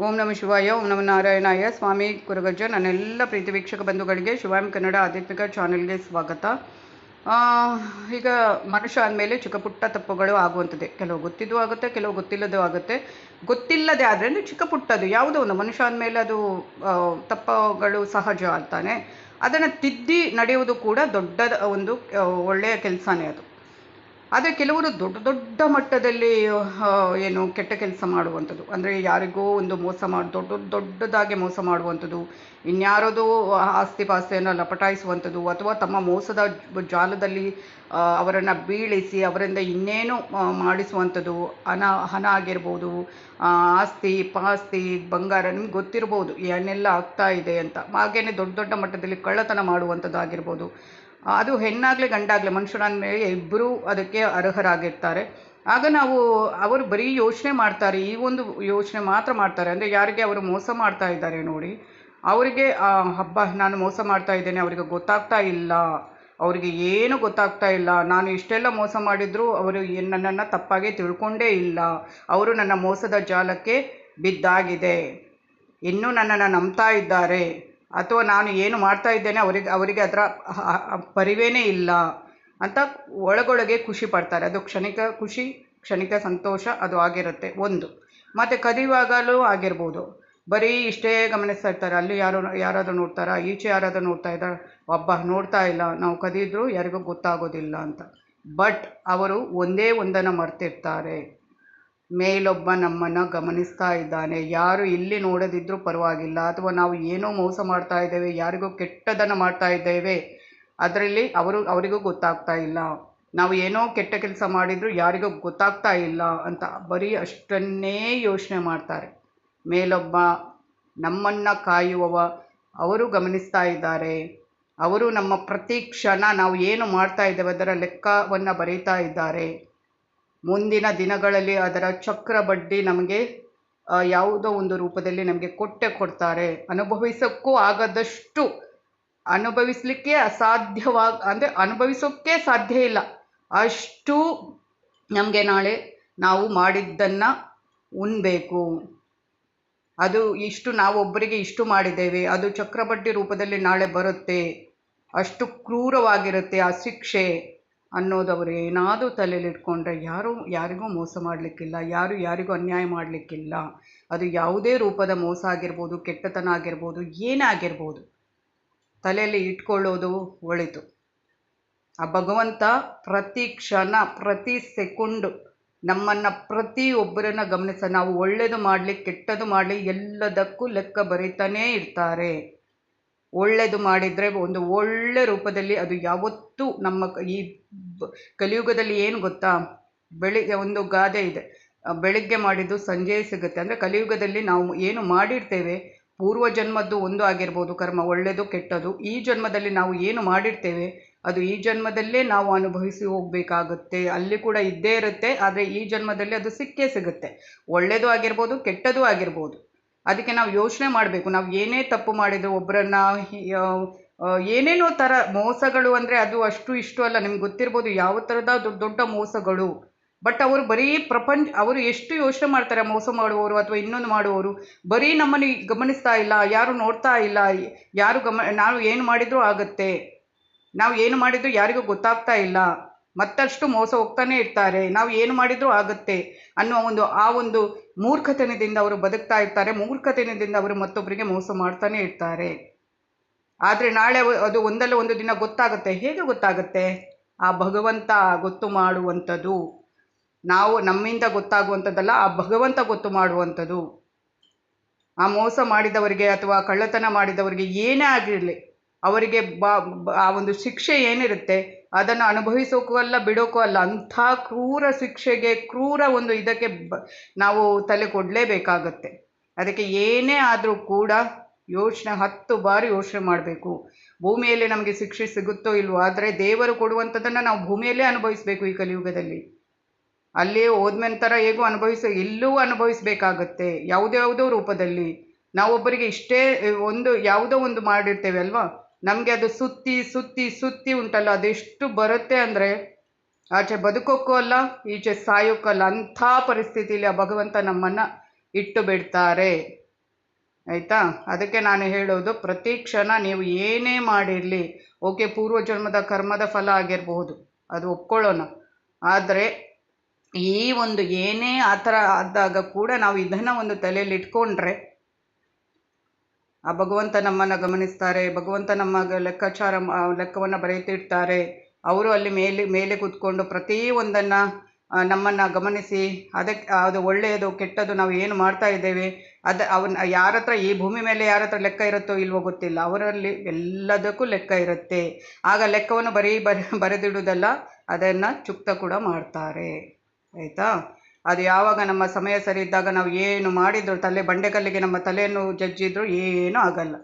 ಓಂ ನಮ ಶಿವಾಯ, ಓಂ ನಮ ನಾರಾಯಣಾಯ. ಸ್ವಾಮಿ ಕುರುಗಜ ನನ್ನೆಲ್ಲ ಪ್ರೀತಿ ವೀಕ್ಷಕ ಬಂಧುಗಳಿಗೆ ಶಿವಾಮ್ ಕನ್ನಡ ಆಧ್ಯಾತ್ಮಿಕ ಚಾನೆಲ್ಗೆ ಸ್ವಾಗತ. ಈಗ ಮನುಷ್ಯ ಅಂದಮೇಲೆ ಚಿಕ್ಕ ಪುಟ್ಟ ತಪ್ಪುಗಳು ಆಗುವಂಥದ್ದೇ. ಕೆಲವು ಗೊತ್ತಿದ್ದು ಆಗುತ್ತೆ, ಕೆಲವು ಗೊತ್ತಿಲ್ಲದೂ ಆಗುತ್ತೆ. ಗೊತ್ತಿಲ್ಲದೆ ಆದರೆ ಅಂದರೆ ಚಿಕ್ಕ ಪುಟ್ಟದು ಯಾವುದೋ ಒಂದು ಮನುಷ್ಯ ಅಂದಮೇಲೆ ಅದು ತಪ್ಪುಗಳು ಸಹಜ ಅಂತಾನೆ. ಅದನ್ನು ತಿದ್ದಿ ನಡೆಯುವುದು ಕೂಡ ದೊಡ್ಡ ಒಂದು ಒಳ್ಳೆಯ ಕೆಲಸನೇ ಅದು. ಆದರೆ ಕೆಲವರು ದೊಡ್ಡ ದೊಡ್ಡ ಮಟ್ಟದಲ್ಲಿ ಏನು ಕೆಟ್ಟ ಕೆಲಸ ಮಾಡುವಂಥದ್ದು. ಅಂದರೆ ಯಾರಿಗೋ ಒಂದು ಮೋಸ ಮಾಡಿ, ದೊಡ್ಡ ದೊಡ್ಡದಾಗಿ ಮೋಸ ಮಾಡುವಂಥದ್ದು. ಇನ್ಯಾರದೋ ಆಸ್ತಿ ಪಾಸ್ತಿಯನ್ನು ಲಪಟಾಯಿಸುವಂಥದ್ದು, ಅಥವಾ ತಮ್ಮ ಮೋಸದ ಜಾಲದಲ್ಲಿ ಅವರನ್ನು ಬೀಳಿಸಿ ಅವರಿಂದ ಇನ್ನೇನು ಮಾಡಿಸುವಂಥದ್ದು. ಹಣ ಹಣ ಆಗಿರ್ಬೋದು ಆಸ್ತಿ ಪಾಸ್ತಿ, ಬಂಗಾರ, ನಿಮ್ಗೆ ಗೊತ್ತಿರ್ಬೋದು, ಏನೆಲ್ಲ ಆಗ್ತಾ ಇದೆ ಅಂತ. ಹಾಗೇನೆ ದೊಡ್ಡ ದೊಡ್ಡ ಮಟ್ಟದಲ್ಲಿ ಕಳ್ಳತನ ಮಾಡುವಂಥದ್ದು ಆಗಿರ್ಬೋದು ಅದು ಹೆಣ್ಣಾಗಲಿ ಗಂಡಾಗಲಿ ಮೇಲೆ ಇಬ್ಬರೂ ಅದಕ್ಕೆ ಅರ್ಹರಾಗಿರ್ತಾರೆ. ಆಗ ನಾವು ಅವರು ಬರೀ ಯೋಚನೆ ಮಾಡ್ತಾರೆ ಈ ಒಂದು ಯೋಚನೆ ಮಾತ್ರ ಮಾಡ್ತಾರೆ. ಅಂದರೆ ಯಾರಿಗೆ ಅವರು ಮೋಸ ಮಾಡ್ತಾ ಇದ್ದಾರೆ ನೋಡಿ ಅವರಿಗೆ ಆ, ಹಬ್ಬ ನಾನು ಮೋಸ ಮಾಡ್ತಾ ಇದ್ದೇನೆ ಅವರಿಗೆ ಗೊತ್ತಾಗ್ತಾ ಇಲ್ಲ ಅವರಿಗೆ ಏನು ಗೊತ್ತಾಗ್ತಾ ಇಲ್ಲ. ನಾನು ಇಷ್ಟೆಲ್ಲ ಮೋಸ ಮಾಡಿದರೂ ಅವರು ನನ್ನನ್ನು ತಪ್ಪಾಗಿ ತಿಳ್ಕೊಂಡೇ ಇಲ್ಲ. ಅವರು ನನ್ನ ಮೋಸದ ಜಾಲಕ್ಕೆ ಬಿದ್ದಾಗಿದೆ. ಇನ್ನೂ ನನ್ನನ್ನು ನಂಬ್ತಾ ಇದ್ದಾರೆ. ಅಥವಾ ನಾನು ಏನು ಮಾಡ್ತಾ ಇದ್ದೇನೆ ಅವರಿಗೆ ಅವರಿಗೆ ಅದರ ಪರಿವೇನೇ ಇಲ್ಲ ಅಂತ ಒಳಗೊಳಗೆ ಖುಷಿ ಪಡ್ತಾರೆ. ಅದು ಕ್ಷಣಿಕ ಖುಷಿ, ಕ್ಷಣಿಕ ಸಂತೋಷ, ಅದು ಆಗಿರುತ್ತೆ ಒಂದು. ಮತ್ತು ಕದಿಯುವಾಗಲೂ ಆಗಿರ್ಬೋದು. ಬರೀ ಇಷ್ಟೇ ಗಮನಿಸ್ತಾ ಇರ್ತಾರೆ. ಅಲ್ಲಿ ಯಾರು, ಯಾರಾದರೂ ನೋಡ್ತಾರಾ? ಈಚೆ ಯಾರಾದರೂ ನೋಡ್ತಾ ಇದ್ದಾರೆ? ಒಬ್ಬ ನೋಡ್ತಾ ಇಲ್ಲ. ನಾವು ಕದಿದ್ರು ಯಾರಿಗೂ ಗೊತ್ತಾಗೋದಿಲ್ಲ ಅಂತ. ಬಟ್ ಅವರು ಒಂದೇ ಒಂದನ್ನು ಮರ್ತಿರ್ತಾರೆ. ಮೇಲೊಬ್ಬ ನಮ್ಮನ್ನು ಗಮನಿಸ್ತಾ ಇದ್ದಾನೆ. ಯಾರು ಇಲ್ಲಿ ನೋಡದಿದ್ರೂ ಪರವಾಗಿಲ್ಲ. ಅಥವಾ ನಾವು ಏನೋ ಮೋಸ ಮಾಡ್ತಾ ಇದ್ದೇವೆ, ಯಾರಿಗೋ ಕೆಟ್ಟದನ್ನು ಮಾಡ್ತಾ ಇದ್ದೇವೆ, ಅದರಲ್ಲಿ ಅವರು, ಅವರಿಗೂ ಗೊತ್ತಾಗ್ತಾ ಇಲ್ಲ. ನಾವು ಏನೋ ಕೆಟ್ಟ ಕೆಲಸ ಮಾಡಿದರೂ ಯಾರಿಗೂ ಗೊತ್ತಾಗ್ತಾ ಇಲ್ಲ ಅಂತ ಬರೀ ಅಷ್ಟನ್ನೇ ಯೋಚನೆ ಮಾಡ್ತಾರೆ. ಮೇಲೊಬ್ಬ ನಮ್ಮನ್ನು ಕಾಯುವವ, ಅವರು ಗಮನಿಸ್ತಾ ಇದ್ದಾರೆ. ಅವರು ನಮ್ಮ ಪ್ರತಿ ಕ್ಷಣ ನಾವು ಏನು ಮಾಡ್ತಾ ಇದ್ದೇವೆ ಅದರ ಲೆಕ್ಕವನ್ನು ಬರೀತಾ ಇದ್ದಾರೆ. ಮುಂದಿನ ದಿನಗಳಲ್ಲಿ ಅದರ ಚಕ್ರ ಬಡ್ಡಿ ನಮಗೆ ಯಾವುದೋ ಒಂದು ರೂಪದಲ್ಲಿ ನಮಗೆ ಕೊಟ್ಟೆ ಕೊಡ್ತಾರೆ. ಅನುಭವಿಸೋಕ್ಕೂ ಆಗದಷ್ಟು ಅನುಭವಿಸಲಿಕ್ಕೆ ಅಸಾಧ್ಯವಾಗ ಅಂದರೆ ಅನುಭವಿಸೋಕ್ಕೆ ಸಾಧ್ಯ ಇಲ್ಲ. ಅಷ್ಟು ನಮಗೆ ನಾಳೆ ನಾವು ಮಾಡಿದ್ದನ್ನು ಉಣ್ಬೇಕು. ಅದು ಇಷ್ಟು ನಾವು ಒಬ್ಬರಿಗೆ ಇಷ್ಟು ಮಾಡಿದ್ದೇವೆ, ಅದು ಚಕ್ರಬಡ್ಡಿ ರೂಪದಲ್ಲಿ ನಾಳೆ ಬರುತ್ತೆ. ಅಷ್ಟು ಕ್ರೂರವಾಗಿರುತ್ತೆ ಆ ಶಿಕ್ಷೆ. ಅನ್ನೋದು ಅವರು ಏನಾದರೂ ತಲೆಯಲ್ಲಿ ಇಟ್ಕೊಂಡ್ರೆ ಯಾರೂ, ಯಾರಿಗೂ ಮೋಸ ಮಾಡಲಿಕ್ಕಿಲ್ಲ, ಯಾರು ಯಾರಿಗೂ ಅನ್ಯಾಯ ಮಾಡಲಿಕ್ಕಿಲ್ಲ. ಅದು ಯಾವುದೇ ರೂಪದ ಮೋಸ ಆಗಿರ್ಬೋದು, ಕೆಟ್ಟತನ ಆಗಿರ್ಬೋದು, ಏನೇ ಆಗಿರ್ಬೋದು. ತಲೆಯಲ್ಲಿ ಇಟ್ಕೊಳ್ಳೋದು ಒಳಿತು. ಆ ಭಗವಂತ ಪ್ರತಿ ಕ್ಷಣ, ಪ್ರತಿ ಸೆಕೆಂಡು ನಮ್ಮನ್ನು ಪ್ರತಿಯೊಬ್ಬರನ್ನ ಗಮನಿಸ ನಾವು ಒಳ್ಳೆಯದು ಮಾಡಲಿ, ಕೆಟ್ಟದು ಮಾಡಲಿ ಎಲ್ಲದಕ್ಕೂ ಲೆಕ್ಕ ಬರೀತಾನೇ ಇರ್ತಾರೆ. ಒಳ್ಳೆಯದು ಮಾಡಿದರೆ ಒಂದು ಒಳ್ಳೆ ರೂಪದಲ್ಲಿ ಅದು ಯಾವತ್ತೂ ನಮ್ಮ ಈ ಕಲಿಯುಗದಲ್ಲಿ ಏನು ಗೊತ್ತಾ? ಬೆಳಿಗ್ಗೆ ಒಂದು ಗಾದೆ ಇದೆ. ಬೆಳಿಗ್ಗೆ ಮಾಡಿದ್ದು ಸಂಜೆ ಸಿಗುತ್ತೆ. ಅಂದರೆ ಕಲಿಯುಗದಲ್ಲಿ ನಾವು ಏನು ಮಾಡಿರ್ತೇವೆ, ಪೂರ್ವ ಜನ್ಮದ್ದು ಒಂದು ಆಗಿರ್ಬೋದು ಕರ್ಮ ಒಳ್ಳೆಯದು ಕೆಟ್ಟದು, ಈ ಜನ್ಮದಲ್ಲಿ ನಾವು ಏನು ಮಾಡಿರ್ತೇವೆ, ಅದು ಈ ಜನ್ಮದಲ್ಲೇ ನಾವು ಅನುಭವಿಸಿ ಹೋಗಬೇಕಾಗುತ್ತೆ. ಅಲ್ಲಿ ಕೂಡ ಇದ್ದೇ ಇರುತ್ತೆ, ಆದರೆ ಈ ಜನ್ಮದಲ್ಲಿ ಅದು ಸಿಕ್ಕೇ ಸಿಗುತ್ತೆ. ಒಳ್ಳೆಯದು ಆಗಿರ್ಬೋದು ಕೆಟ್ಟದ್ದು ಆಗಿರ್ಬೋದು. ಅದಕ್ಕೆ ನಾವು ಯೋಚನೆ ಮಾಡಬೇಕು. ನಾವು ಏನೇ ತಪ್ಪು ಮಾಡಿದ್ರು ಒಬ್ಬರನ್ನ ಏನೇನೋ ಥರ ಮೋಸಗಳು ಅಂದರೆ ಅದು ಅಷ್ಟು ಇಷ್ಟು ಅಲ್ಲ. ನಿಮ್ಗೆ ಗೊತ್ತಿರ್ಬೋದು ಯಾವ ಥರದ ದೊಡ್ಡ ದೊಡ್ಡ ಮೋಸಗಳು. ಬಟ್ ಅವರು ಬರೀ ಪ್ರಪಂಚ, ಅವರು ಎಷ್ಟು ಯೋಚನೆ ಮಾಡ್ತಾರೆ ಮೋಸ ಮಾಡುವವರು ಅಥವಾ ಇನ್ನೊಂದು ಮಾಡುವವರು, ಬರೀ ನಮ್ಮನ್ನು ಗಮನಿಸ್ತಾ ಇಲ್ಲ, ಯಾರು ನೋಡ್ತಾ ಇಲ್ಲ, ಯಾರು ಗಮ, ನಾವು ಏನು ಮಾಡಿದರೂ ಆಗುತ್ತೆ. ನಾವು ಏನು ಮಾಡಿದರೂ ಯಾರಿಗೂ ಗೊತ್ತಾಗ್ತಾ ಇಲ್ಲ. ಮತ್ತಷ್ಟು ಮೋಸ ಹೋಗ್ತಾನೆ ಇರ್ತಾರೆ. ನಾವು ಏನು ಮಾಡಿದರೂ ಆಗುತ್ತೆ ಅನ್ನೋ ಒಂದು, ಆ ಒಂದು ಮೂರ್ಖತನದಿಂದ ಅವರು ಬದುಕ್ತಾ ಇರ್ತಾರೆ. ಮೂರ್ಖತನದಿಂದ ಅವರು ಮತ್ತೊಬ್ಬರಿಗೆ ಮೋಸ ಮಾಡ್ತಾನೆ ಇರ್ತಾರೆ. ಆದರೆ ನಾಳೆ ಅದು ಒಂದಲ್ಲ ಒಂದು ದಿನ ಗೊತ್ತಾಗುತ್ತೆ. ಹೇಗೆ ಗೊತ್ತಾಗುತ್ತೆ? ಆ ಭಗವಂತ ಗೊತ್ತು ಮಾಡುವಂಥದ್ದು. ನಾವು ನಮ್ಮಿಂದ ಗೊತ್ತಾಗುವಂಥದ್ದಲ್ಲ, ಆ ಭಗವಂತ ಗೊತ್ತು ಮಾಡುವಂಥದ್ದು. ಆ ಮೋಸ ಮಾಡಿದವರಿಗೆ ಅಥವಾ ಕಳ್ಳತನ ಮಾಡಿದವರಿಗೆ ಏನೇ ಆಗಿರಲಿ ಅವರಿಗೆ ಆ ಒಂದು ಶಿಕ್ಷೆ ಏನಿರುತ್ತೆ, ಅದನ್ನು ಅನುಭವಿಸೋಕ್ಕೂ ಅಲ್ಲ ಬಿಡೋಕ್ಕೂ ಅಲ್ಲ, ಅಂಥ ಕ್ರೂರ ಶಿಕ್ಷೆಗೆ, ಕ್ರೂರ ಒಂದು ಇದಕ್ಕೆ ನಾವು ತಲೆ ಕೊಡಲೇಬೇಕಾಗತ್ತೆ. ಅದಕ್ಕೆ ಏನೇ ಆದರೂ ಕೂಡ ಯೋಚನೆ, ಹತ್ತು ಬಾರಿ ಯೋಚನೆ ಮಾಡಬೇಕು. ಭೂಮಿಯಲ್ಲಿ ನಮಗೆ ಶಿಕ್ಷೆ ಸಿಗುತ್ತೋ ಇಲ್ವೋ, ಆದರೆ ದೇವರು ಕೊಡುವಂಥದ್ದನ್ನು ನಾವು ಭೂಮಿಯಲ್ಲೇ ಅನುಭವಿಸಬೇಕು ಈ ಕಲಿಯುಗದಲ್ಲಿ. ಅಲ್ಲಿ ಥರ ಹೇಗೂ ಅನುಭವಿಸ ಎಲ್ಲೂ ಅನುಭವಿಸಬೇಕಾಗತ್ತೆ, ಯಾವುದ್ಯಾವುದೋ ರೂಪದಲ್ಲಿ. ನಾವೊಬ್ಬರಿಗೆ ಇಷ್ಟೇ, ಒಂದು ಯಾವುದೋ ಒಂದು ಮಾಡಿರ್ತೇವೆ ಅಲ್ವಾ? ನಮಗೆ ಅದು ಸುತ್ತಿ ಸುತ್ತಿ ಸುತ್ತಿ ಉಂಟಲ್ಲ, ಅದೆಷ್ಟು ಬರುತ್ತೆ ಅಂದರೆ, ಆಚೆ ಬದುಕೋಕ್ಕೂ ಅಲ್ಲ, ಈಚೆ ಸಾಯೋಕ್ಕಲ್ಲ ಅಂಥ ಪರಿಸ್ಥಿತಿಯಲ್ಲಿ ಆ ಭಗವಂತ ನಮ್ಮನ್ನು ಇಟ್ಟು ಬಿಡ್ತಾರೆ. ಆಯಿತಾ? ಅದಕ್ಕೆ ನಾನು ಹೇಳೋದು, ಪ್ರತಿ ಕ್ಷಣ ನೀವು ಏನೇ ಮಾಡಿರಲಿ, ಓಕೆ ಪೂರ್ವ ಜನ್ಮದ ಕರ್ಮದ ಫಲ ಆಗಿರಬಹುದು, ಅದು ಒಪ್ಕೊಳ್ಳೋಣ. ಆದರೆ, ಈ ಒಂದು ಏನೇ ಆ ಥರ ಆದಾಗ ಕೂಡ ನಾವು ಇದನ್ನು ಒಂದು ತಲೆಯಲ್ಲಿ ಇಟ್ಕೊಂಡ್ರೆ ಭಗವಂತ ನಮ್ಮನ್ನು ಗಮನಿಸ್ತಾರೆ, ಭಗವಂತ ನಮ್ಮ ಲೆಕ್ಕಾಚಾರ ಲೆಕ್ಕವನ್ನು ಬರೆಯುತ್ತಿರ್ತಾರೆ ಅವರು ಅಲ್ಲಿ ಮೇಲೆ ಮೇಲೆ ಕೂತ್ಕೊಂಡು ಪ್ರತಿ ಒಂದನ್ನು ನಮ್ಮನ್ನು ಗಮನಿಸಿ ಅದಕ್ಕೆ ಅದು ಒಳ್ಳೆಯದು ಕೆಟ್ಟದ್ದು ನಾವು ಏನು ಮಾಡ್ತಾ ಇದ್ದೇವೆ, ಅದು ಅವನ್ನ ಯಾರ ಹತ್ರ, ಈ ಭೂಮಿ ಮೇಲೆ ಯಾರ ಹತ್ರ ಲೆಕ್ಕ ಇರುತ್ತೋ ಇಲ್ವೋ ಗೊತ್ತಿಲ್ಲ. ಅವರಲ್ಲಿ ಎಲ್ಲದಕ್ಕೂ ಲೆಕ್ಕ ಇರುತ್ತೆ. ಆಗ ಲೆಕ್ಕವನ್ನು ಬರೀ ಬರೆ ಬರೆದಿಡುವುದಲ್ಲ ಅದನ್ನು ಚುಕ್ತ ಕೂಡ ಮಾಡ್ತಾರೆ. ಆಯಿತಾ? ಅದು ಯಾವಾಗ ನಮ್ಮ ಸಮಯ ಸರಿ ಇದ್ದಾಗ ನಾವು ಏನು ಮಾಡಿದ್ರು ತಲೆ ಬಂಡೆಕಲ್ಲಿಗೆ ನಮ್ಮ ತಲೆಯನ್ನು ಜಜ್ಜಿದ್ರು ಏನೂ ಆಗಲ್ಲ.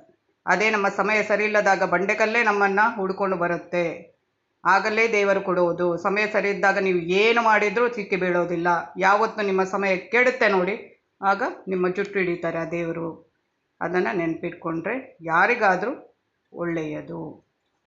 ಅದೇ ನಮ್ಮ ಸಮಯ ಸರಿ ಇಲ್ಲದಾಗ ಬಂಡೆಕಲ್ಲೇ ನಮ್ಮನ್ನು ಹುಡ್ಕೊಂಡು ಬರುತ್ತೆ. ಆಗಲೇ ದೇವರು ಕೊಡುವುದು. ಸಮಯ ಸರಿ ಇದ್ದಾಗ ನೀವು ಏನು ಮಾಡಿದರೂ ಸಿಕ್ಕಿ ಬೀಳೋದಿಲ್ಲ. ಯಾವತ್ತು ನಿಮ್ಮ ಸಮಯ ಕೆಡುತ್ತೆ ನೋಡಿ. ಆಗ ನಿಮ್ಮ ಜುಟ್ಟು ಹಿಡಿತಾರೆ ಆ ದೇವರು. ಅದನ್ನು ನೆನಪಿಟ್ಕೊಂಡ್ರೆ ಯಾರಿಗಾದರೂ ಒಳ್ಳೆಯದು.